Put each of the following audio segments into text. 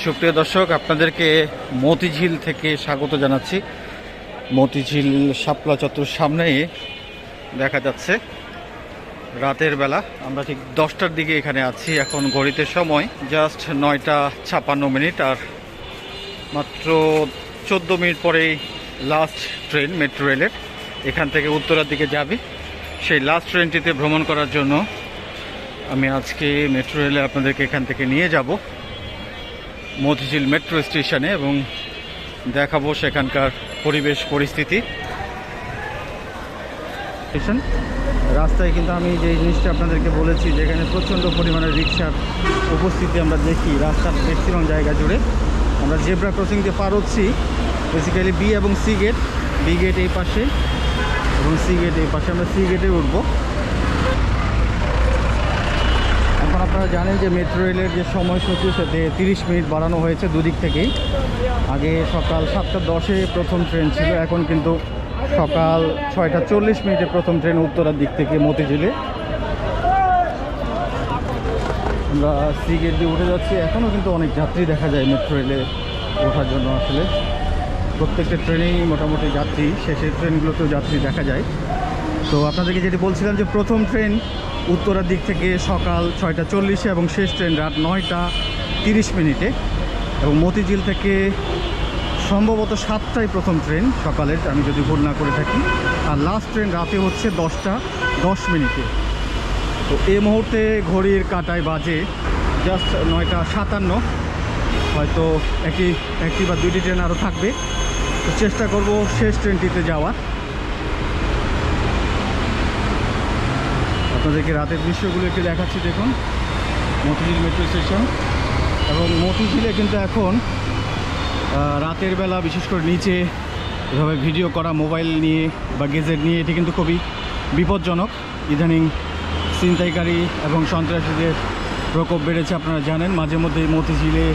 সুপ্রিয় দর্শক, আপনাদেরকে মতিঝিল থেকে স্বাগত জানাচ্ছি। মতিঝিল শাপলা চত্বর সামনে দেখা যাচ্ছে রাতের বেলা। আমরা ঠিক দশটার দিকে এখানে আছি। এখন ঘড়িতে সময় জাস্ট নয়টা ছাপান্ন মিনিট আর মাত্র চোদ্দ মিনিট পরেই লাস্ট ট্রেন, মেট্রো রেলের। এখান থেকে উত্তরার দিকে যাবে। সেই লাস্ট ট্রেনটিতে ভ্রমণ করার জন্য আমি আজকে মেট্রো রেলে আপনাদেরকে এখান থেকে নিয়ে যাব। মতিঝিল মেট্রো স্টেশনে এবং দেখাবো সেখানকার পরিবেশ পরিস্থিতি। স্টেশন রাস্তায় কিন্তু আমি যে জিনিসটা আপনাদেরকে বলেছি, যেখানে প্রচণ্ড পরিমাণে রিক্সার উপস্থিতি আমরা দেখি, রাস্তার ম্যাক্সিমাম জায়গা জুড়ে। আমরা জেব্রা ক্রসিং দিয়ে পার হচ্ছি বেসিক্যালি বি এবং সি গেট বি গেট এই পাশে এবং সি গেট এই পাশে আমরা সি গেটে উঠবো এখন আপনারা জানেন যে মেট্রো রেলের যে সময়সূচি সাথে তিরিশ মিনিট বাড়ানো হয়েছে দুদিক থেকেই। আগে সকাল সাতটা দশে প্রথম ট্রেন ছিল, এখন কিন্তু সকাল ছয়টা চল্লিশ মিনিটে প্রথম ট্রেন উত্তরার দিক থেকে মতিঝিলে। আমরা সি গেট দিয়ে উঠে যাচ্ছি। এখনও কিন্তু অনেক যাত্রী দেখা যায় মেট্রো রেলে ওঠার জন্য আসলে। প্রত্যেকটা ট্রেনেই মোটামুটি যাত্রী, শেষের ট্রেনগুলোতেও যাত্রী দেখা যায়। তো আপনাদেরকে যেটি বলছিলাম যে প্রথম ট্রেন উত্তরার দিক থেকে সকাল ছয়টা চল্লিশে এবং শেষ ট্রেন রাত নয়টা তিরিশ মিনিটে। এবং মতিঝিল থেকে সম্ভবত সাতটায় প্রথম ট্রেন সকালের, আমি যদি ভুল না করে থাকি। আর লাস্ট ট্রেন রাতে হচ্ছে দশটা দশ মিনিটে। তো এই মুহূর্তে ঘড়ির কাটায় বাজে জাস্ট নয়টা সাতান্ন। হয়তো একটি একটি বা দুইটি ট্রেন আরও থাকবে। তো চেষ্টা করব শেষ ট্রেনটিতে যাওয়ার। আপনাদেরকে রাতের দৃশ্যগুলো একটু দেখাচ্ছি, দেখুন। Motijheel metro station. এবং মতিঝিলে কিন্তু এখন রাতের বেলা, বিশেষ করে নিচে, এভাবে ভিডিও করা, মোবাইল নিয়ে বা গেজেট নিয়ে, এটি কিন্তু খুবই বিপজ্জনক। ইদানিং ছিনতাইকারী এবং সন্ত্রাসীদের প্রকোপ বেড়েছে, আপনারা জানেন। মাঝে মধ্যে মতিঝিলে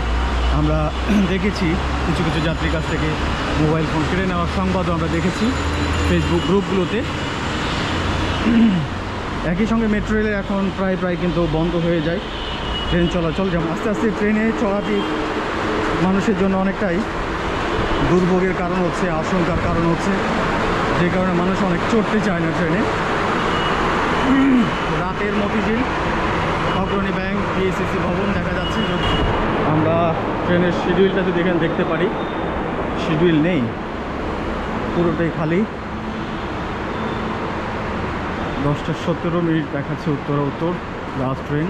আমরা দেখেছি, কিছু কিছু যাত্রীর কাছ থেকে মোবাইল ফোন কেড়ে নেওয়ার সংবাদও আমরা দেখেছি। ফেসবুক গ্রুপগুলোতে। একই সঙ্গে মেট্রো রেলে এখন প্রায় প্রায় কিন্তু বন্ধ হয়ে যায়। ট্রেন চলাচল যেমন আস্তে আস্তে ট্রেনে চলাটি মানুষের জন্য অনেকটাই দুর্ভোগের কারণ হচ্ছে, আশঙ্কার কারণ হচ্ছে, যে কারণে মানুষ অনেক চড়তে চায় না ট্রেনে। রাতের মতিঝিল, অগ্রণী ব্যাংক পিএসসিসি ভবন দেখা যাচ্ছে। আমরা ট্রেনের শিডিউলটা যদি এখানে দেখতে পারি শিডিউল নেই, পুরোটাই খালি। দশটা সতেরো মিনিট দেখাচ্ছে উত্তর উত্তর লাস্ট ট্রেন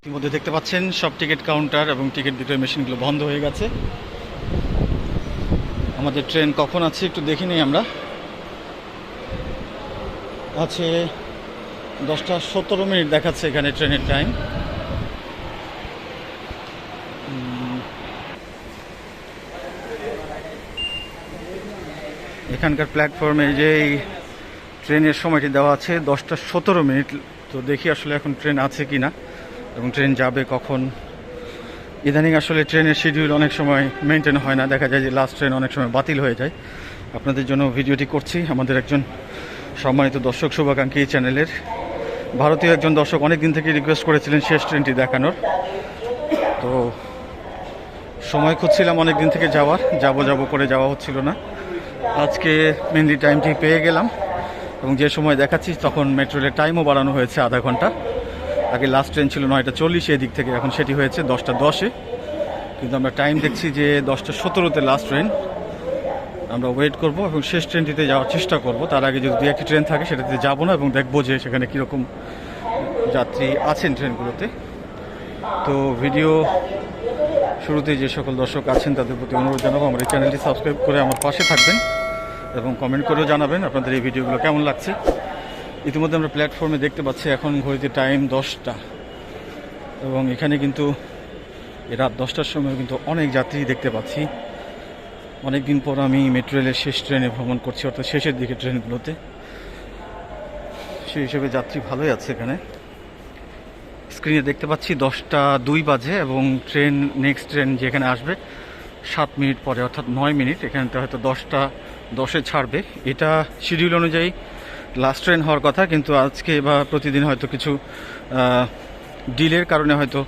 ইতিমধ্যে দেখতে পাচ্ছেন, সব টিকিট কাউন্টার এবং টিকিট বিক্রয় মেশিনগুলো বন্ধ হয়ে গেছে। আমাদের ট্রেন কখন আছে একটু দেখি নেই আমরা। আছে দশটা সতেরো মিনিট দেখাচ্ছে এখানে ট্রেনের টাইম এখানকার প্ল্যাটফর্মে যে এই ট্রেনের সময়টি দেওয়া আছে দশটা সতেরো মিনিট। তো দেখি আসলে এখন ট্রেন আছে কি না এবং ট্রেন যাবে কখন। ইদানিং আসলে ট্রেনের শিডিউল অনেক সময় মেনটেন হয় না। দেখা যায় যে লাস্ট ট্রেন অনেক সময় বাতিল হয়ে যায়। আপনাদের জন্য ভিডিওটি করছি। আমাদের একজন সম্মানিত দর্শক শুভাকাঙ্ক্ষী চ্যানেলের ভারতীয় একজন দর্শক অনেক দিন থেকে রিকোয়েস্ট করেছিলেন শেষ ট্রেনটি দেখানোর। তো সময় খুঁজছিলাম অনেক দিন থেকে যাওয়ার। যাব যাব করে যাওয়া হচ্ছিল না। আজকে মেনলি টাইমটি পেয়ে গেলাম। এবং যে সময় দেখাচ্ছি, তখন মেট্রো রেলের টাইমও বাড়ানো হয়েছে আধা ঘণ্টা। আগে লাস্ট ট্রেন ছিল নয়টা চল্লিশে, এদিক থেকে এখন সেটি হয়েছে দশটা দশে। কিন্তু আমরা টাইম দেখছি যে দশটা সতেরোতে লাস্ট ট্রেন আমরা ওয়েট করব এবং শেষ ট্রেনটিতে যাওয়ার চেষ্টা করব। তার আগে যদি দু একটি ট্রেন থাকে, সেটাতে যাব না এবং দেখব যে সেখানে কীরকম যাত্রী আছেন ট্রেনগুলোতে তো ভিডিও শুরুতে যে সকল দর্শক আছেন, তাদের প্রতি অনুরোধ জানাব, আমার এই চ্যানেলটি সাবস্ক্রাইব করে আমার পাশে থাকবেন। এবং কমেন্ট করেও জানাবেন আপনাদের এই ভিডিওগুলো কেমন লাগছে। ইতিমধ্যে আমরা প্ল্যাটফর্মে দেখতে পাচ্ছি, এখন ঘড়িতে টাইম দশটা। এবং এখানে কিন্তু রাত দশটার সময় কিন্তু অনেক যাত্রী দেখতে পাচ্ছি। অনেক দিন পর আমি মেট্রো রেলের শেষ ট্রেনে ভ্রমণ করছি, অর্থাৎ শেষের দিকে ট্রেনগুলোতে। সেই হিসেবে যাত্রী ভালোই আছে এখানে। স্ক্রিনে দেখতে পাচ্ছি দশটা দুই বাজে এবং ট্রেন নেক্সট ট্রেন যেখানে আসবে, সাত মিনিট পরে, অর্থাৎ নয় মিনিট। এখানে হয়তো দশটা দশে ছাড়বে। এটা শিডিউল অনুযায়ী লাস্ট ট্রেন হওয়ার কথা, কিন্তু আজকে বা প্রতিদিন হয়তো কিছু ডিলের কারণে হয়তো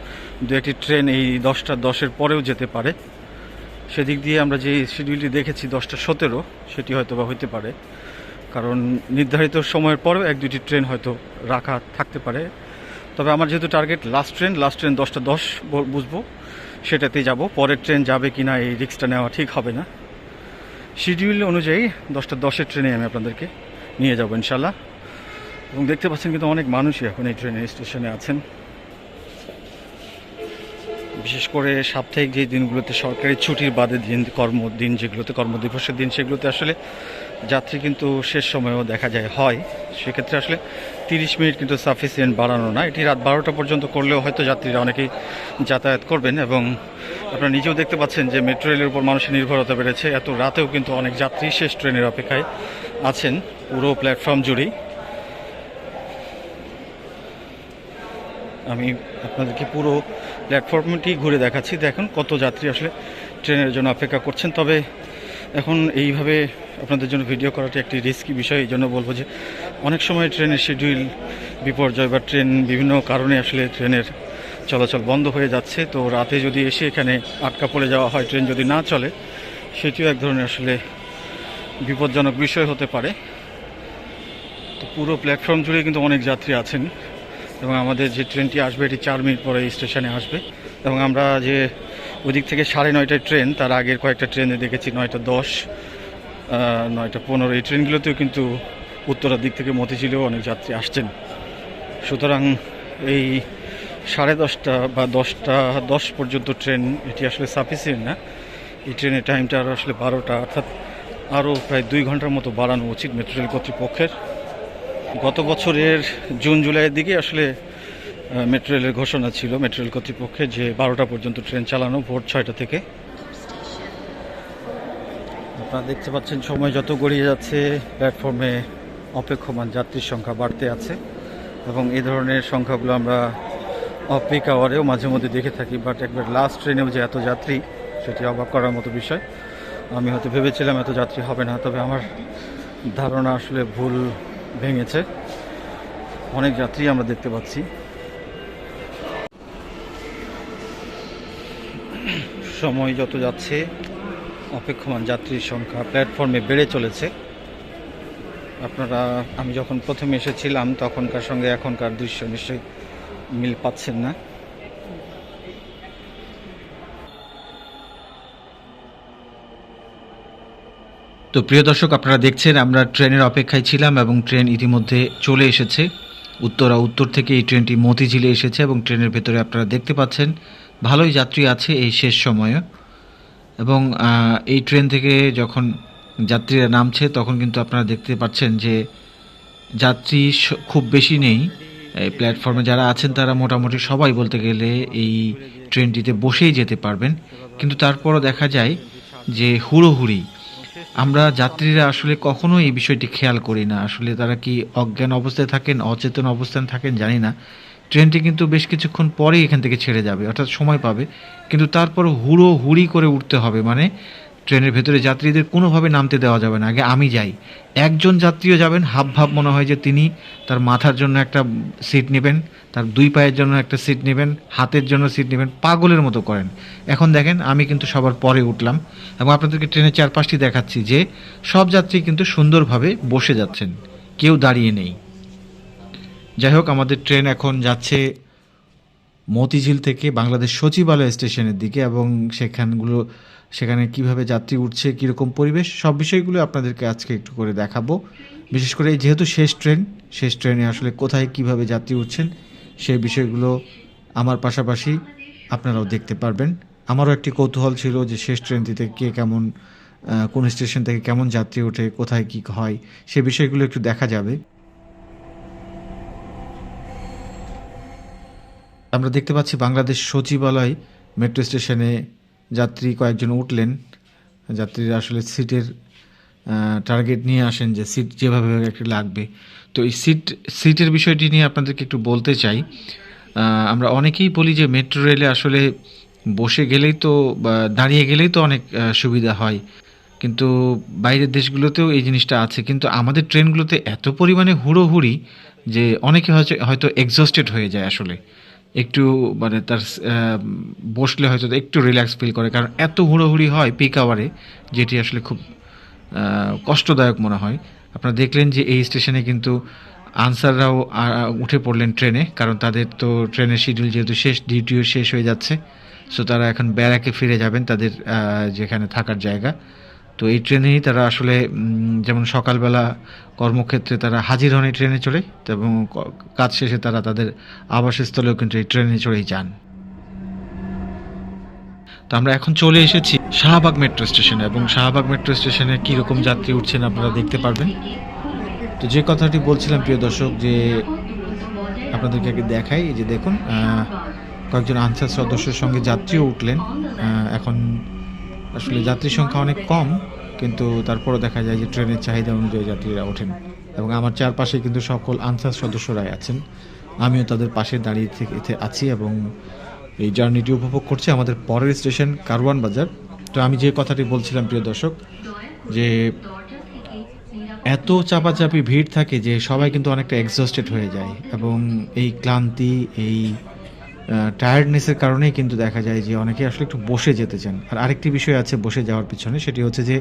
দু একটি ট্রেন এই দশটা দশের পরেও যেতে পারে। সেদিক দিয়ে আমরা যে শিডিউলটি দেখেছি দশটা সতেরো, সেটি হয়তো বা হইতে পারে। কারণ নির্ধারিত সময়ের পরেও এক দুটি ট্রেন হয়তো রাখা থাকতে পারে। তবে আমার যেহেতু target last train last train দশটা দশ বুঝব, সেটাতেই যাব। পরের ট্রেন যাবে কি না এই রিক্সটা নেওয়া ঠিক হবে না। শিডিউল অনুযায়ী দশটা দশের ট্রেনে আমি আপনাদেরকে নিয়ে যাব ইনশাল্লাহ এবং দেখতে পাচ্ছেন কিন্তু অনেক মানুষই এখন এই ট্রেনের স্টেশনে আছেন। বিশেষ করে সাপ্তাহিক যে দিনগুলোতে সরকারি ছুটির বাদে দিন কর্মদিন যেগুলোতে, কর্মদিবসের দিন, সেগুলোতে আসলে যাত্রী কিন্তু শেষ সময়েও দেখা যায়, হয়। সেক্ষেত্রে আসলে তিরিশ মিনিট কিন্তু সাফিসিয়েন্ট বাড়ানো না। এটি রাত বারোটা পর্যন্ত করলেও হয়তো যাত্রীরা অনেকেই যাতায়াত করবেন এবং আপনারা নিজেও দেখতে পাচ্ছেন যে মেট্রো রেলের উপর মানুষের নির্ভরতা বেড়েছে। এত রাতেও কিন্তু অনেক যাত্রী শেষ ট্রেনের অপেক্ষায় আছেন পুরো প্ল্যাটফর্ম জুড়েই। আমি আপনাদেরকে পুরো প্ল্যাটফর্মটি ঘুরে দেখাচ্ছি। দেখুন কত যাত্রী আসলে ট্রেনের জন্য অপেক্ষা করছেন। তবে এখন এইভাবে আপনাদের জন্য ভিডিও করাটি একটি রিস্কি বিষয়, এই জন্য বলব যে অনেক সময় ট্রেনের শিডিউল বিপর্যয় বা ট্রেন বিভিন্ন কারণে আসলে ট্রেনের চলাচল বন্ধ হয়ে যাচ্ছে। তো রাতে যদি এসে এখানে আটকা পড়ে যাওয়া হয়, ট্রেন যদি না চলে, সেটিও এক ধরনের আসলে বিপজ্জনক বিষয় হতে পারে। তো পুরো প্ল্যাটফর্ম জুড়ে কিন্তু অনেক যাত্রী আছেন এবং আমাদের যে ট্রেনটি আসবে, এটি চার মিনিট পরে স্টেশনে আসবে। এবং আমরা যে ওদিক থেকে সাড়ে নয়টায় ট্রেন, তার আগের কয়েকটা ট্রেনে দেখেছি, নয়টা দশ। নয়টা পনেরো, এই ট্রেনগুলোতেও কিন্তু উত্তরার দিক থেকে মতিঝিলেও অনেক যাত্রী আসছেন। সুতরাং এই সাড়ে দশটা বা দশটা দশ পর্যন্ত ট্রেন, এটি আসলে সাফিসিয়েন্ট না। এই ট্রেনের টাইমটা আরও আসলে বারোটা, অর্থাৎ আরও প্রায় দুই ঘণ্টার মতো বাড়ানো উচিত মেট্রো রেল কর্তৃপক্ষের। গত বছরের জুন, জুলাইয়ের দিকে আসলে মেট্রো রেলের ঘোষণা ছিল, মেট্রো রেল কর্তৃপক্ষের যে বারোটা পর্যন্ত ট্রেন চালানো ভোর ছয়টা থেকে। আপনারা দেখতে পাচ্ছেন, সময় যত গড়িয়ে যাচ্ছে প্ল্যাটফর্মে অপেক্ষমান যাত্রীর সংখ্যা বাড়তে আছে এবং এই ধরনের সংখ্যাগুলো আমরা অফ পিক আওয়ারেও মাঝে মধ্যে দেখে থাকি বাট একবার লাস্ট ট্রেনেও যে এত যাত্রী, সেটি অবাক করার মতো বিষয়। আমি হয়তো ভেবেছিলাম এত যাত্রী হবে না, তবে আমার ধারণা আসলে ভুল ভেঙেছে। অনেক যাত্রী আমরা দেখতে পাচ্ছি। সময় যত যাচ্ছে অপেক্ষমান যাত্রীর সংখ্যা প্ল্যাটফর্মে বেড়ে চলেছে। আপনারা, আমি যখন প্রথমে এসেছিলাম, তখনকার সঙ্গে এখনকার দৃশ্য নিশ্চয়ই মিল পাচ্ছেন না। তো প্রিয় দর্শক, আপনারা দেখছেন, আমরা ট্রেনের অপেক্ষায় ছিলাম এবং ট্রেন ইতিমধ্যে চলে এসেছে। উত্তরা উত্তর থেকে এই ট্রেনটি মতিঝিলে এসেছে এবং ট্রেনের ভেতরে আপনারা দেখতে পাচ্ছেন, ভালোই যাত্রী আছে এই শেষ সময়ে। এবং এই ট্রেন থেকে যখন যাত্রীরা নামছে, তখন কিন্তু আপনারা দেখতে পাচ্ছেন যে যাত্রী খুব বেশি নেই। এই প্ল্যাটফর্মে যারা আছেন, তারা মোটামুটি সবাই বলতে গেলে এই ট্রেনটিতে বসেই যেতে পারবেন। কিন্তু তারপরও দেখা যায় যে হুড়োহুড়ি। আমরা যাত্রীরা আসলে কখনো এই বিষয়টি খেয়াল করি না। আসলে তারা কি অজ্ঞান অবস্থায় থাকেন, অচেতন অবস্থায় থাকেন জানি না। ট্রেনটি কিন্তু বেশ কিছুক্ষণ পরেই এখান থেকে ছেড়ে যাবে, অর্থাৎ সময় পাবে। কিন্তু তারপর হুড়ো হুড়ি করে উঠতে হবে মানে ট্রেনের ভেতরে যাত্রীদের কোনোভাবে নামতে দেওয়া যাবে না। আগে আমি যাই। একজন যাত্রীও যাবেন হাব ভাব মনে হয় যে তিনি তার মাথার জন্য একটা সিট নেবেন, তার দুই পায়ের জন্য একটা সিট নেবেন, হাতের জন্য সিট নেবেন, পাগলের মতো করেন। এখন দেখেন, আমি কিন্তু সবার পরে উঠলাম এবং আপনাদেরকে ট্রেনের চারপাশটি দেখাচ্ছি যে সব যাত্রী কিন্তু সুন্দরভাবে বসে যাচ্ছেন, কেউ দাঁড়িয়ে নেই। যাই হোক আমাদের ট্রেন এখন যাচ্ছে মতিঝিল থেকে বাংলাদেশ সচিবালয় স্টেশনের দিকে এবং সেখানগুলো, সেখানে কীভাবে যাত্রী উঠছে, কীরকম পরিবেশ, সব বিষয়গুলো আপনাদেরকে আজকে একটু করে দেখাবো। বিশেষ করে যেহেতু শেষ ট্রেন, শেষ ট্রেনে আসলে কোথায় কীভাবে যাত্রী উঠছেন সেই বিষয়গুলো আমার পাশাপাশি আপনারাও দেখতে পারবেন। আমারও একটি কৌতূহল ছিল যে শেষ ট্রেনটিতে কে কেমন কোন স্টেশন থেকে কেমন যাত্রী ওঠে, কোথায় কি হয়, সে বিষয়গুলো একটু দেখা যাবে। আমরা দেখতে পাচ্ছি বাংলাদেশ সচিবালয় মেট্রো স্টেশনে যাত্রী কয়েকজন উঠলেন। যাত্রীরা আসলে সিটের টার্গেট নিয়ে আসেন যে সিট যেভাবে একটু লাগবে। তো এই সিট, সিটের বিষয়টি নিয়ে আপনাদেরকে একটু বলতে চাই। আমরা অনেকেই বলি যে মেট্রো রেলে আসলে বসে গেলেই তো দাঁড়িয়ে গেলেই তো অনেক সুবিধা হয়। কিন্তু বাইরের দেশগুলোতেও এই জিনিসটা আছে। কিন্তু আমাদের ট্রেনগুলোতে এত পরিমাণে হুড়োহুড়ি যে অনেকে হয়তো হয়তো এক্সস্টেড হয়ে যায় আসলে। একটু মানে তার বসলে হয়তো একটু রিল্যাক্স ফিল করে। কারণ এত হুড়োহুড়ি হয় পিক আওয়ারে যেটি আসলে খুব কষ্টদায়ক মনে হয়। আপনারা দেখলেন যে এই স্টেশনে কিন্তু আনসাররাও উঠে পড়লেন ট্রেনে। কারণ তাদের তো ট্রেনের শিডিউল যেহেতু শেষ ডিউটিও শেষ হয়ে যাচ্ছে। সো তারা এখন ব্যারাকে ফিরে যাবেন তাদের যেখানে থাকার জায়গা। তো এই ট্রেনেই তারা আসলে যেমন সকালবেলা কর্মক্ষেত্রে তারা হাজির হন এই ট্রেনে চড়ে, এবং কাজ শেষে তারা তাদের আবাসস্থলেও কিন্তু এই ট্রেনে চড়েই যান। তো আমরা এখন চলে এসেছি শাহবাগ মেট্রো স্টেশনে, এবং শাহবাগ মেট্রো স্টেশনে কীরকম যাত্রী উঠছেন আপনারা দেখতে পারবেন। তো যে কথাটি বলছিলাম, প্রিয় দর্শক, যে আপনাদেরকে আগে দেখাই যে দেখুন কয়েকজন আনসার সদস্যের সঙ্গে যাত্রীও উঠলেন। এখন আসলে যাত্রী সংখ্যা অনেক কম, কিন্তু তারপরও দেখা যায় যে ট্রেনের চাহিদা অনুযায়ী যাত্রীরা ওঠেন। এবং আমার চারপাশে কিন্তু সকল আনসার সদস্যরাই আছেন। আমিও তাদের পাশে দাঁড়িয়ে থেকে আছি এবং এই জার্নিটি উপভোগ করছি আমাদের পরের স্টেশন, কারওয়ান বাজার। তো আমি যে কথাটি বলছিলাম, প্রিয় দর্শক, যে এত চাপাচাপি ভিড় থাকে যে সবাই কিন্তু অনেকটা এক্সস্টেড হয়ে যায় এবং এই ক্লান্তি, এই টায়ার্ডনেসের কারণেই কিন্তু দেখা যায় যে অনেকে আসলে একটু বসে যেতে চান। আর আরেকটি বিষয় আছে বসে যাওয়ার পিছনে, সেটি হচ্ছে যে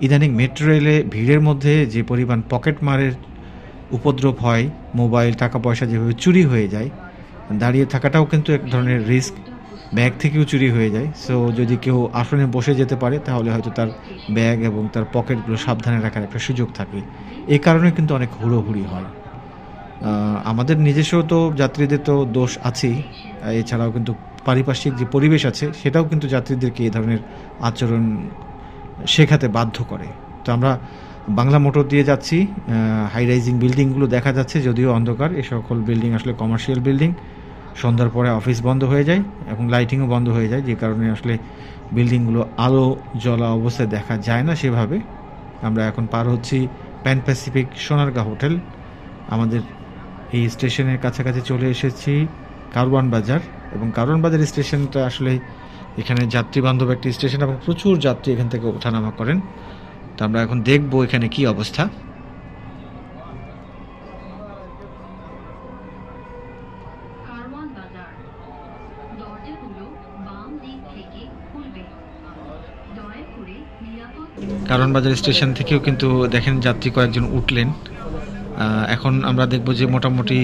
ইদানিং মেট্রো রেলে ভিড়ের মধ্যে যে পরিমাণ পকেট মারের উপদ্রব হয় মোবাইল টাকা পয়সা যেভাবে চুরি হয়ে যায়, দাঁড়িয়ে থাকাটাও কিন্তু এক ধরনের রিস্ক ব্যাগ থেকেও চুরি হয়ে যায়। সো যদি কেউ আসনে বসে যেতে পারে, তাহলে হয়তো তার ব্যাগ এবং তার পকেটগুলো সাবধানে রাখার একটা সুযোগ থাকে। এ কারণে কিন্তু অনেক হুড়োহুড়ি হয়। আমাদের নিজস্ব তো যাত্রীদের তো দোষ আছেই। এছাড়াও কিন্তু পারিপার্শ্বিক যে পরিবেশ আছে, সেটাও কিন্তু যাত্রীদেরকে এই ধরনের আচরণ শেখাতে বাধ্য করে। তো আমরা বাংলা মোটর দিয়ে যাচ্ছি হাই রাইজিং বিল্ডিংগুলো দেখা যাচ্ছে, যদিও অন্ধকার, এ সকল বিল্ডিং আসলে কমার্শিয়াল বিল্ডিং সন্ধ্যার পরে অফিস বন্ধ হয়ে যায় এবং লাইটিংও বন্ধ হয়ে যায়, যে কারণে আসলে বিল্ডিংগুলো আলো, জ্বলা অবস্থায় দেখা যায় না সেভাবে। আমরা এখন পার হচ্ছি প্যান প্যাসিফিক সোনারগাঁ হোটেল। আমাদের এই স্টেশনের কাছাকাছি চলে এসেছি কারওয়ান বাজার এবং কারওয়ান বাজার স্টেশনটা আসলে এখানে যাত্রী বান্ধব একটি স্টেশন এবং প্রচুর যাত্রী এখান থেকে ওঠানামা করেন। তো আমরা এখন দেখব এখানে কি অবস্থা। কারণ বাজার স্টেশন থেকেও কিন্তু দেখেন যাত্রী কয়েকজন উঠলেন। এখন আমরা দেখব যে মোটামুটি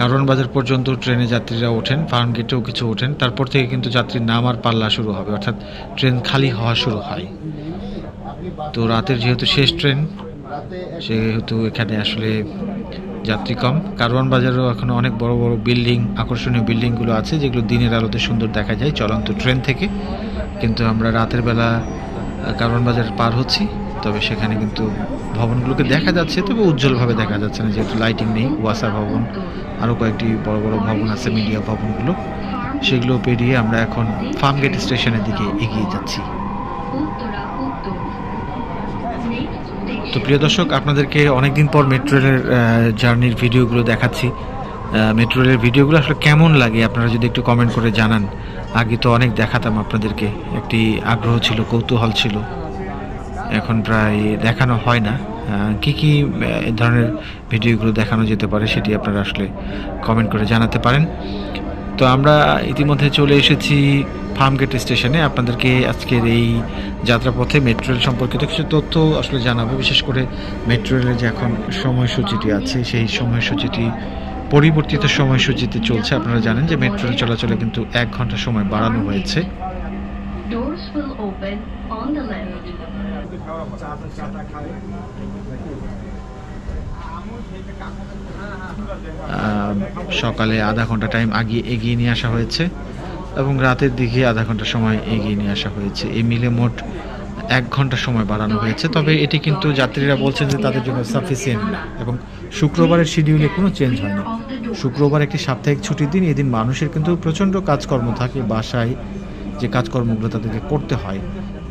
কারণ বাজার পর্যন্ত ট্রেনে যাত্রীরা ওঠেন, ফার্ম গেটেও কিছু ওঠেন। তারপর থেকে কিন্তু যাত্রীর নামার পাল্লা শুরু হবে, অর্থাৎ ট্রেন খালি হওয়া শুরু হয়। তো রাতের যেহেতু শেষ ট্রেন, সেহেতু এখানে আসলে যাত্রী কম। কারওয়ান বাজারেও এখন অনেক বড় বড় বিল্ডিং, আকর্ষণীয় বিল্ডিংগুলো আছে, যেগুলো দিনের আলোতে সুন্দর দেখা যায় চলন্ত ট্রেন থেকে। কিন্তু আমরা রাতের বেলা কারওয়ান বাজার পার হচ্ছি, তবে সেখানে কিন্তু ভবনগুলোকে দেখা যাচ্ছে, তবে উজ্জ্বলভাবে দেখা যাচ্ছে না, যেহেতু লাইটিং নেই ওয়াসা ভবন, আরও কয়েকটি বড় বড় ভবন আছে মিডিয়া ভবনগুলো। সেগুলো পেরিয়ে আমরা এখন ফার্মগেট স্টেশনের দিকে এগিয়ে যাচ্ছি। তো প্রিয় দর্শক, আপনাদেরকে অনেকদিন পর মেট্রো রেলের জার্নির ভিডিওগুলো দেখাচ্ছি। মেট্রো রেলের ভিডিওগুলো আসলে কেমন লাগে, আপনারা যদি একটু কমেন্ট করে জানান। আগে তো অনেক দেখাতাম আপনাদেরকে, একটি আগ্রহ ছিল, কৌতূহল ছিল। এখন প্রায় দেখানো হয় না। কি কি ধরনের ভিডিওগুলো দেখানো যেতে পারে সেটি আপনারা আসলে কমেন্ট করে জানাতে পারেন। তো আমরা ইতিমধ্যে চলে এসেছি ফার্মগেট স্টেশনে। আপনাদেরকে আজকের এই যাত্রাপথে মেট্রো রেল সম্পর্কিত কিছু তথ্য আসলে জানাব। বিশেষ করে মেট্রো রেলের যে এখন সময়সূচিটি আছে, সেই সময়সূচিটি, পরিবর্তিত সময়সূচিতে চলছে। আপনারা জানেন যে মেট্রো রেল চলাচলে কিন্তু এক ঘণ্টা সময় বাড়ানো হয়েছে। Doors will open on the left. সকালে আধা ঘণ্টা টাইম আগিয়ে এগিয়ে নিয়ে আসা হয়েছে এবং রাতের দিকে আধা ঘণ্টা সময় এগিয়ে নিয়ে আসা হয়েছে। এই মিলে মোট এক ঘণ্টা সময় বাড়ানো হয়েছে। তবে এটি কিন্তু যাত্রীরা বলছেন যে তাদের জন্য সাফিসিয়েন্ট না এবং শুক্রবারের শিডিউলে কোনো চেঞ্জ হয়নি শুক্রবার একটি সাপ্তাহিক ছুটির দিন, এদিন মানুষের কিন্তু প্রচণ্ড কাজকর্ম থাকে। বাসায় যে কাজকর্মগুলো তাদেরকে করতে হয়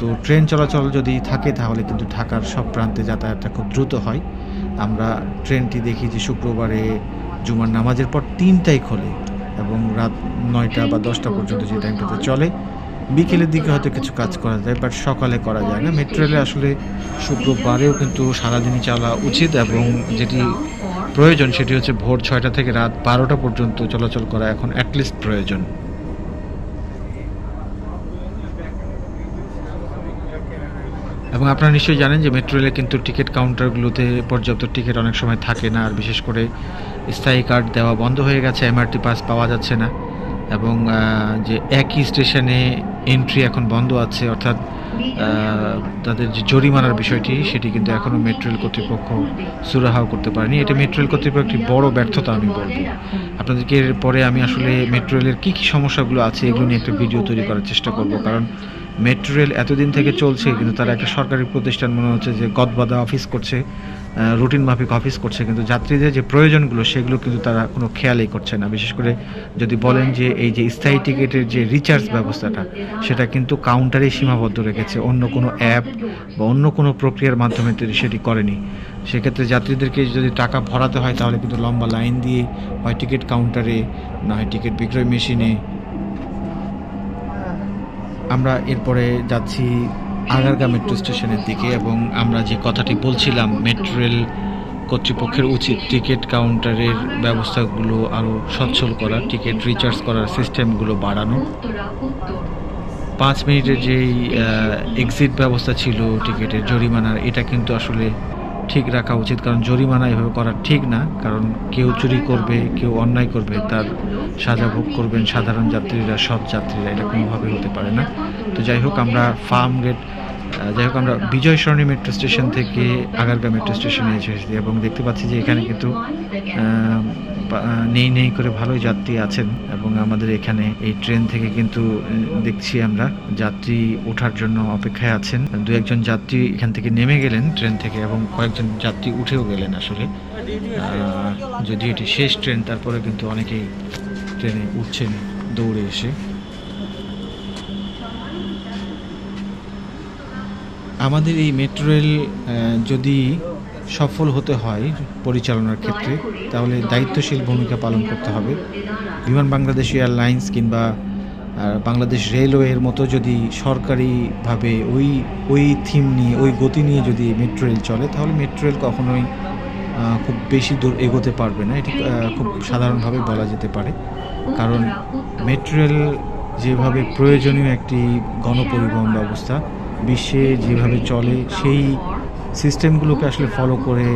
তো ট্রেন চলাচল যদি থাকে, তাহলে কিন্তু ঢাকার সব প্রান্তে যাতায়াতটা খুব দ্রুত হয়। আমরা ট্রেনটি দেখি যে শুক্রবারে জুমার নামাজের পর তিনটায় খোলে এবং রাত নয়টা বা দশটা পর্যন্ত যে টাইমটাতে চলে, বিকেলের দিকে হয়তো কিছু কাজ করা যায় বাট সকালে করা যায় না। মেট্রো রেলে আসলে শুক্রবারেও কিন্তু সারাদিনই চলা উচিত এবং যেটি প্রয়োজন সেটি হচ্ছে ভোর ছয়টা থেকে রাত বারোটা পর্যন্ত চলাচল করা এখন অ্যাটলিস্ট প্রয়োজন। এবং আপনারা নিশ্চয়ই জানেন যে মেট্রো রেলে কিন্তু টিকিট কাউন্টারগুলোতে পর্যাপ্ত টিকিট অনেক সময় থাকে না, আর বিশেষ করে স্থায়ী কার্ড দেওয়া বন্ধ হয়ে গেছে, এমআরটি পাস পাওয়া যাচ্ছে না। এবং যে একই স্টেশনে এন্ট্রি এখন বন্ধ আছে, অর্থাৎ তাদের যে জরিমানার বিষয়টি, সেটি কিন্তু এখনও মেট্রো রেল কর্তৃপক্ষ সুরাহাও করতে পারেনি। এটা মেট্রো রেল কর্তৃপক্ষ একটি বড় ব্যর্থতা, আমি বলব। আপনাদেরকে এর পরে আমি আসলে মেট্রো রেলের কী কী সমস্যাগুলো আছে, এগুলো নিয়ে একটা ভিডিও তৈরি করার চেষ্টা করব, কারণ মেট্রো রেল এতদিন থেকে চলছে, কিন্তু তারা একটা সরকারি প্রতিষ্ঠান মনে হচ্ছে যে গদবাদা অফিস করছে রুটিন মাফিক অফিস করছে, কিন্তু যাত্রীদের যে প্রয়োজনগুলো সেগুলো কিন্তু তারা কোনো খেয়ালই করছে না। বিশেষ করে যদি বলেন যে এই যে স্থায়ী টিকিটের যে রিচার্জ ব্যবস্থাটা, সেটা কিন্তু কাউন্টারেই সীমাবদ্ধ রেখেছে, অন্য কোনো অ্যাপ বা অন্য কোনো প্রক্রিয়ার মাধ্যমে সেটি করেনি। সেক্ষেত্রে যাত্রীদেরকে যদি টাকা ভরাতে হয়, তাহলে কিন্তু লম্বা লাইন দিয়ে হয় টিকিট কাউন্টারে না হয় টিকিট বিক্রয় মেশিনে আমরা এরপরে যাচ্ছি আগারগা মেট্রো স্টেশনের দিকে এবং আমরা যে কথাটি বলছিলাম মেট্রো রেল কর্তৃপক্ষের উচিত টিকিট কাউন্টারের ব্যবস্থাগুলো আরও সচ্ছল করা টিকিট রিচার্জ করার সিস্টেমগুলো বাড়ানো। পাঁচ মিনিটের যেই এক্সিট ব্যবস্থা ছিল টিকিটের জরিমানার, এটা কিন্তু আসলে ঠিক রাখা উচিত, কারণ জরিমানা এভাবে করা ঠিক না, কারণ কেউ চুরি করবে, কেউ অন্যায় করবে, তার সাজা ভোগ করবেন সাধারণ যাত্রীরা, সৎ যাত্রীরা, এটা কোনোভাবে হতে পারে না। তো যাই হোক, আমরা ফার্ম গেট যাই হোক, আমরা বিজয় সরণী মেট্রো স্টেশন থেকে আগারগা মেট্রো স্টেশনে এসেছি এবং দেখতে পাচ্ছি যে এখানে কিন্তু নেই নেই করে ভালোই যাত্রী আছেন এবং আমাদের এখানে এই ট্রেন থেকে কিন্তু দেখছি আমরা যাত্রী ওঠার জন্য অপেক্ষায় আছেন। দু একজন যাত্রী এখান থেকে নেমে গেলেন ট্রেন থেকে এবং কয়েকজন যাত্রী উঠেও গেলেন আসলে। যদিও এটি শেষ ট্রেন তারপরে কিন্তু অনেকেই ট্রেনে উঠছেন দৌড়ে এসে। আমাদের এই মেট্রো রেল যদি সফল হতে হয় পরিচালনার ক্ষেত্রে, তাহলে দায়িত্বশীল ভূমিকা পালন করতে হবে। বিমান বাংলাদেশ এয়ারলাইন্স কিংবা বাংলাদেশ রেলওয়ের মতো যদি সরকারিভাবে ওই ওই থিম নিয়ে, ওই গতি নিয়ে যদি মেট্রো রেল চলে, তাহলে মেট্রো রেল কখনোই খুব বেশি দূর এগোতে পারবে না। এটি খুব সাধারণভাবে বলা যেতে পারে। কারণ মেট্রো রেল যেভাবে প্রয়োজনীয় একটি গণপরিবহন ব্যবস্থা বিশ্বে যেভাবে চলে, সেই সিস্টেমগুলোকে আসলে ফলো করে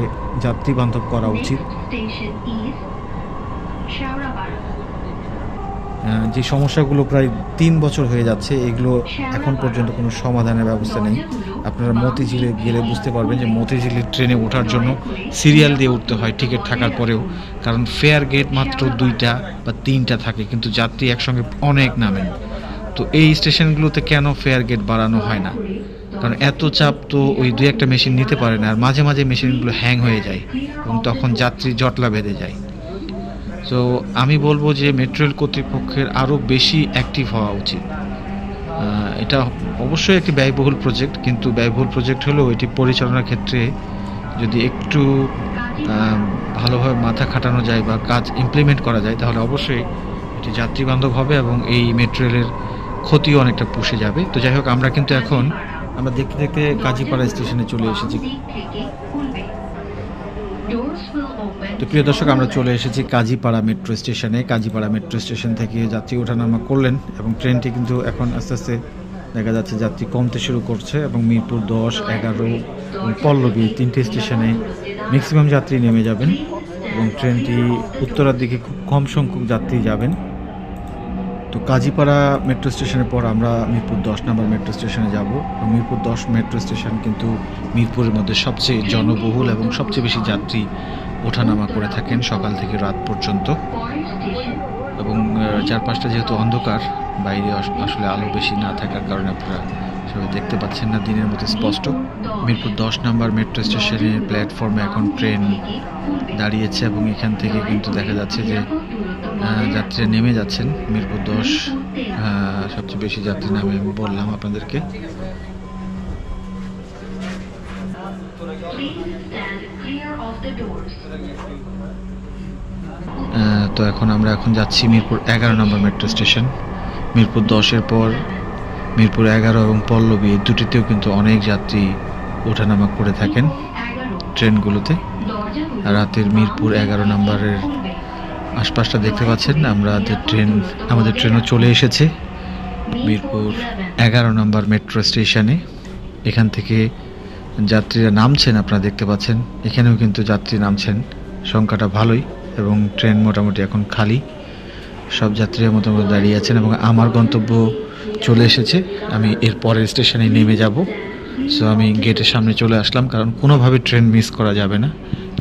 যাত্রী বান্ধব করা উচিত। যে সমস্যাগুলো প্রায় তিন বছর হয়ে যাচ্ছে, এগুলো এখন পর্যন্ত কোনো সমাধানের ব্যবস্থা নেই। আপনারা মতিঝিলে গেলে বুঝতে পারবেন যে মতিঝিলের ট্রেনে ওঠার জন্য সিরিয়াল দিয়ে উঠতে হয়, টিকিট থাকার পরেও। কারণ ফেয়ার গেট মাত্র দুইটা বা তিনটা থাকে, কিন্তু যাত্রী একসঙ্গে অনেক নামেন। তো এই স্টেশনগুলোতে কেন ফেয়ার গেট বাড়ানো হয় না? কারণ এত চাপ তো ওই দুই একটা মেশিন নিতে পারে না, আর মাঝে মাঝে মেশিনগুলো হ্যাং হয়ে যায় এবং তখন যাত্রী জটলা বেঁধে যায়। তো আমি বলব যে মেট্রো রেল কর্তৃপক্ষের আরও বেশি অ্যাক্টিভ হওয়া উচিত। এটা অবশ্যই একটি ব্যয়বহুল প্রজেক্ট কিন্তু ব্যয়বহুল প্রজেক্ট হলেও এটি পরিচালনার ক্ষেত্রে যদি একটু ভালোভাবে মাথা খাটানো যায় বা কাজ ইমপ্লিমেন্ট করা যায়, তাহলে অবশ্যই এটি যাত্রীবান্ধব হবে এবং এই মেট্রো রেলের ক্ষতিও অনেকটা পুষে যাবে। তো যাই হোক, আমরা কিন্তু এখন আমরা দেখতে দেখতে কাজীপাড়া স্টেশনে চলে এসেছি। তো প্রিয় দর্শক, আমরা চলে এসেছি কাজীপাড়া মেট্রো স্টেশনে। কাজীপাড়া মেট্রো স্টেশন থেকে যাত্রী ওঠানামা করলেন এবং ট্রেনটি কিন্তু এখন আস্তে আস্তে দেখা যাচ্ছে যাত্রী কমতে শুরু করছে এবং মিরপুর দশ, এগারো পল্লবী তিনটি স্টেশনে ম্যাক্সিমাম যাত্রী নেমে যাবেন এবং ট্রেনটি উত্তরার দিকে খুব কম সংখ্যক যাত্রী যাবেন। তো কাজীপাড়া মেট্রো স্টেশনের পর আমরা মিরপুর দশ নম্বর মেট্রো স্টেশনে যাব। মিরপুর দশ মেট্রো স্টেশন কিন্তু মিরপুরের মধ্যে সবচেয়ে জনবহুল এবং সবচেয়ে বেশি যাত্রী ওঠানামা করে থাকেন সকাল থেকে রাত পর্যন্ত। এবং চারপাশটা যেহেতু অন্ধকার, বাইরে আস- আসলে আলো বেশি না থাকার কারণে আপনারা সবাই দেখতে পাচ্ছেন না, দিনের মতো স্পষ্ট। মিরপুর দশ নম্বর মেট্রো স্টেশনের প্ল্যাটফর্মে এখন ট্রেন দাঁড়িয়েছে এবং এখান থেকে কিন্তু দেখা যাচ্ছে যে আহ, যাত্রীরা নেমে যাচ্ছেন। মিরপুর দশ সবচেয়ে বেশি যাত্রী নামে আমি বললাম আপনাদেরকে। তো এখন আমরা এখন যাচ্ছি মিরপুর এগারো নম্বর মেট্রো স্টেশন। মিরপুর দশের পর মিরপুর এগারো এবং পল্লবী এই দুটিতেও কিন্তু অনেক যাত্রী ওঠানামা করে থাকেন ট্রেনগুলোতে। রাতের মিরপুর এগারো নম্বরের আশপাশটা দেখতে পাচ্ছেন আমরা যে ট্রেন, আমাদের ট্রেনও চলে এসেছে। মিরপুর এগারো নম্বর মেট্রো স্টেশনে। এখান থেকে যাত্রীরা নামছেন, আপনারা দেখতে পাচ্ছেন। এখানেও কিন্তু যাত্রী নামছেন। সংখ্যাটা ভালোই এবং ট্রেন মোটামুটি এখন খালি। সব যাত্রীরা মোটামুটি দাঁড়িয়ে আছেন এবং আমার গন্তব্য চলে এসেছে। আমি এর পরের স্টেশনে নেমে যাব। সো আমি গেটের সামনে চলে আসলাম, কারণ কোনোভাবে ট্রেন মিস করা যাবে না।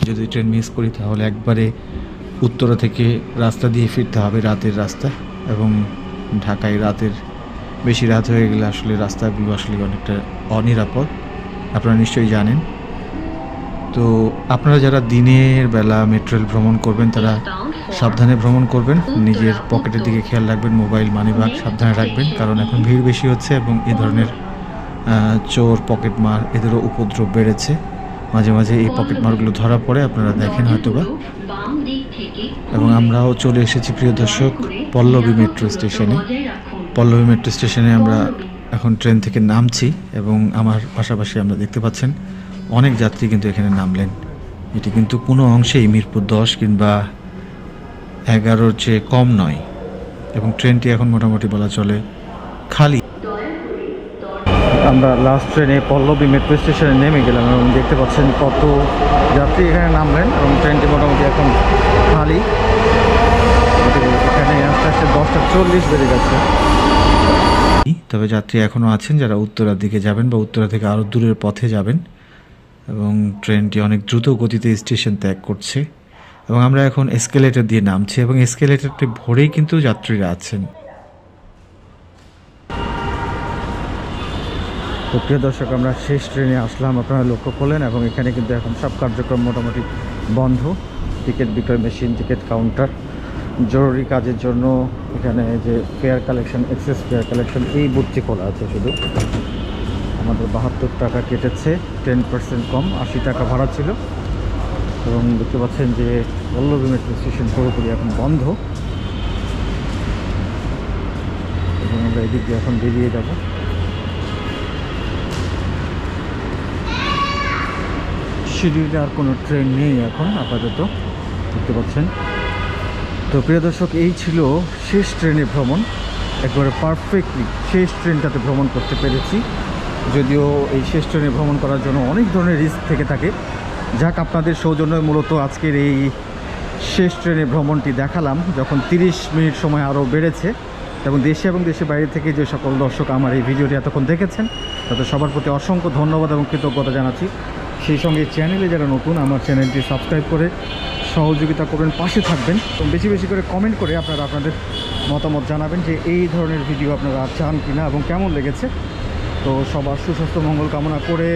যদি ট্রেন মিস করি, তাহলে একবারে উত্তরা থেকে রাস্তা দিয়ে ফিরতে হবে রাতের রাস্তা এবং ঢাকায় রাতের বেশি রাত হয়ে গেলে আসলে রাস্তাগুলো আসলে অনেকটা অনিরাপদ। আপনারা নিশ্চয়ই জানেন। তো আপনারা যারা দিনের বেলা মেট্রো রেল ভ্রমণ করবেন, তারা সাবধানে ভ্রমণ করবেন। নিজের পকেটের দিকে খেয়াল রাখবেন, মোবাইল মানি সাবধানে রাখবেন। কারণ এখন ভিড় বেশি হচ্ছে এবং এ ধরনের চোর, পকেট মার এদেরও উপদ্রব বেড়েছে। মাঝে মাঝে এই পকেট মারগুলো ধরা পড়ে, আপনারা দেখেন হয়তোবা। এবং আমরাও চলে এসেছি, প্রিয় দর্শক, পল্লবী মেট্রো স্টেশনে। পল্লবী মেট্রো স্টেশনে আমরা এখন ট্রেন থেকে নামছি এবং আমার পাশাপাশি আমরা দেখতে পাচ্ছেন অনেক যাত্রী কিন্তু এখানে নামলেন। এটি কিন্তু কোনো অংশেই মিরপুর দশ কিংবা এগারোর চেয়ে কম নয় এবং ট্রেনটি এখন মোটামুটি বলা চলে খালি। আমরা লাস্ট ট্রেনে পল্লবী মেট্রো স্টেশনে নেমে গেলাম এবং দেখতে পাচ্ছেন কত যাত্রী এখানে নামলেন এবং ট্রেনটি মোটামুটি এখন খালি। এখানে আস্তে আস্তে দশটা চল্লিশ বেজে যাচ্ছে। তবে যাত্রী এখনও আছেন যারা উত্তরার দিকে যাবেন বা উত্তরা থেকে আরও দূরের পথে যাবেন এবং ট্রেনটি অনেক দ্রুত গতিতে স্টেশন ত্যাগ করছে। এবং আমরা এখন এসকেলেটর দিয়ে নামছি এবং এসকেলেটরটি ভরেই কিন্তু যাত্রীরা আছেন। তো প্রিয় দর্শক, আমরা শেষ ট্রেনে আসলাম। আপনারা লক্ষ্য করলেন এবং এখানে কিন্তু এখন সব কার্যক্রম মোটামুটি বন্ধ। টিকিট বিক্রয় মেশিন, টিকিট কাউন্টার। জরুরি কাজের জন্য এখানে যে fare collection access fare collection এই বুথটি খোলা আছে শুধু। আমাদের বাহাত্তর টাকা কেটেছে টেন পার্সেন্ট কম, আশি টাকা ভাড়া ছিল। এবং দেখতে পাচ্ছেন যে পল্লবী মেট্রো স্টেশন পুরোপুরি এখন বন্ধ। এবং আমরা এদিক দিয়ে এখন বেরিয়ে যাব। শিডিউলে আর কোনো ট্রেন নেই এখন, আপাতত, দেখতে পাচ্ছেন। তো প্রিয় দর্শক, এই ছিল শেষ ট্রেনে ভ্রমণ। একবারে পারফেক্টলি শেষ ট্রেনটাতে ভ্রমণ করতে পেরেছি। যদিও এই শেষ ট্রেনে ভ্রমণ করার জন্য অনেক ধরনের রিস্ক থেকে থাকে। যাক, আপনাদের সৌজন্যে মূলত আজকের এই শেষ ট্রেনে ভ্রমণটি দেখালাম, যখন 30 মিনিট সময় আরও বেড়েছে। এবং দেশে এবং দেশের বাইরে থেকে যে সকল দর্শক আমার এই ভিডিওটি এতক্ষণ দেখেছেন, তাদের সবার প্রতি অসংখ্য ধন্যবাদ এবং কৃতজ্ঞতা জানাচ্ছি। সেই সঙ্গে চ্যানেলে যারা নতুন, আমার চ্যানেলটি সাবস্ক্রাইব করে সহযোগিতা করবেন, পাশে থাকবেন। বেশি বেশি করে কমেন্ট করে আপনারা আপনাদের মতামত জানাবেন যে এই ধরনের ভিডিও আপনারা চান কি না এবং কেমন লেগেছে। তো সবার সুস্বাস্থ্য, মঙ্গল কামনা করে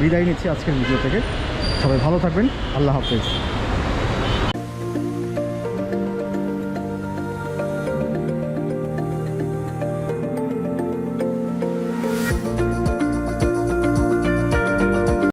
বিদায় নিচ্ছি আজকের ভিডিও থেকে। সবাই ভালো থাকবেন। আল্লাহ হাফেজ।